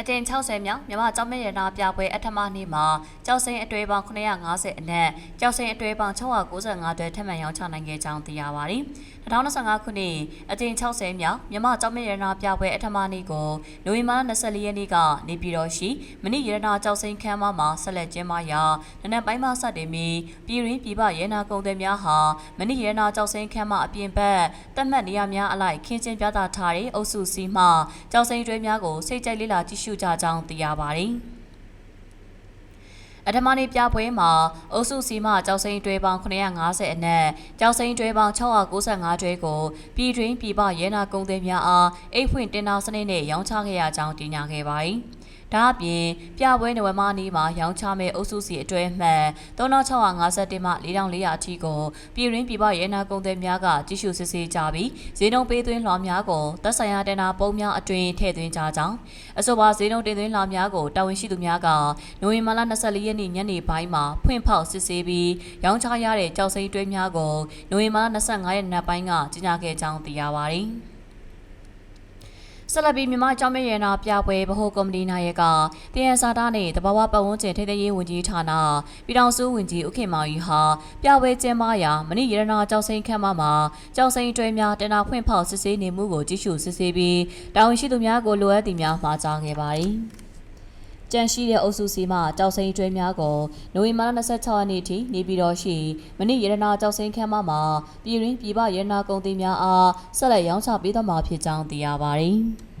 အတင်60မြောက်မြမကျောင်းမြရနာပြပွဲအထမနေ့မှာကျောက်စိန်အတွေ့ပေါင်း950အနက်ကျောက်စိန်အတွေ့ပေါင်း695တွဲထပ်မံရောင်းချနိုင်ခဲ့ကြောင်းသိရပါတယ်။2025ခုနှစ်အတင်60မြောက်မြမကျောင်းမြရနာပြပွဲအထမနေ့ကိုနိုဝင်ဘာ24ရက်နေ့ကနေပြည်တော်ရှိမဏိရနာကျောက်စိန်ခမ်းမမှာဆက်လက်ကျင်းပရာနနက်ပိုင်းမှစတင်ပြီးပြည်ရင်းပြည်ပရဲနာကုန်သည်များဟာမဏိရနာကျောက်စိန်ခမ်းမအပြင်ဘက်တက်မှတ်နေရများအလိုက်ခင်းကျင်းပြသထားတဲ့အုပ်စုစီမှကျောက်စိန်တွဲများကိုစိတ်ကြိုက်လေးလာကြည့်ရှုကြကြောင်းသိရပါတယ်။အထမနေ့ပြပွဲမှာအုပ်စုစီမကြောက်စိန်တွဲပေါင်း950အနက်ကြောက်စိန်တွဲပေါင်း695တွဲကိုပြည်တွင်းပြည်ပရဲနာကုန်းသည်များအားအိတ်ဖွင့်တင်နာစနစ်နဲ့ရောင်းချခဲ့ရကြောင်းကြေညာခဲ့ပါတယ်။ ဒါအပြင်ပြပွဲနဝမနေ့မှာရောင်းချမဲ့အုပ်စုစီအတွဲမှတ်3651မှ4400အထိကိုပြည်ရင်းပြည်ပရဲနာကုန်းသည်များကကြီးစုစစ်ဆေးကြပြီးဈေးနှုန်းပေးသွင်းလွှာများကိုသက်ဆိုင်ရာတင်နာပုံများအတွင်ထည့်သွင်းကြကြောင်းအဆိုပါဈေးနှုန်းတင်သွင်းလွှာများကိုတာဝန်ရှိသူများကနိုဝင်ဘာလ24ရက်နေ့ညနေပိုင်းမှာဖွင့်ဖောက်စစ်ဆေးပြီးရောင်းချရတဲ့ကြောက်စိမ့်တွဲများကိုနိုဝင်ဘာလ25ရက်နေ့ပိုင်းကကြေညာခဲ့ကြောင်းသိရပါတယ်။ ဆက်လက်ပြီးမြန်မာကျောင်းမရနာပြပွဲဗဟိုကော်မတီနာယကတယန်စာတာနဲ့တဘာဝပတ်ဝန်းကျင်ထိပ်သိမ်းရေးဝန်ကြီးဌာနပြည်ထောင်စုဝန်ကြီးဥခင်မောင်ကြီးဟာပြပွဲကျင်းပရာမဏိရတနာကျောက်စိန်ခမ်းမမှာကျောက်စိန်တွဲများတနာဖွင့်ဖောက်စစ်ဆေးနေမှုကိုကြည့်ရှုစစ်ဆေးပြီးတာဝန်ရှိသူများကိုလိုအပ်သည်များမှာကြားခဲ့ပါတယ်။ ကြန့်ရှိတဲ့အုပ်စုစီမှကြောက်စိန်ကျွဲများကိုနိုဝင်ဘာလ26ရက်နေ့ထိနေပြည်တော်ရှိမဏိရတနာကြောက်စိန်ခမ်းမမှာပြည်ရင်းပြည်ပရတနာကုန်သည်များအားဆက်လက်ရောင်းချပေးသွားမှာဖြစ်ကြောင်းသိရပါတယ်။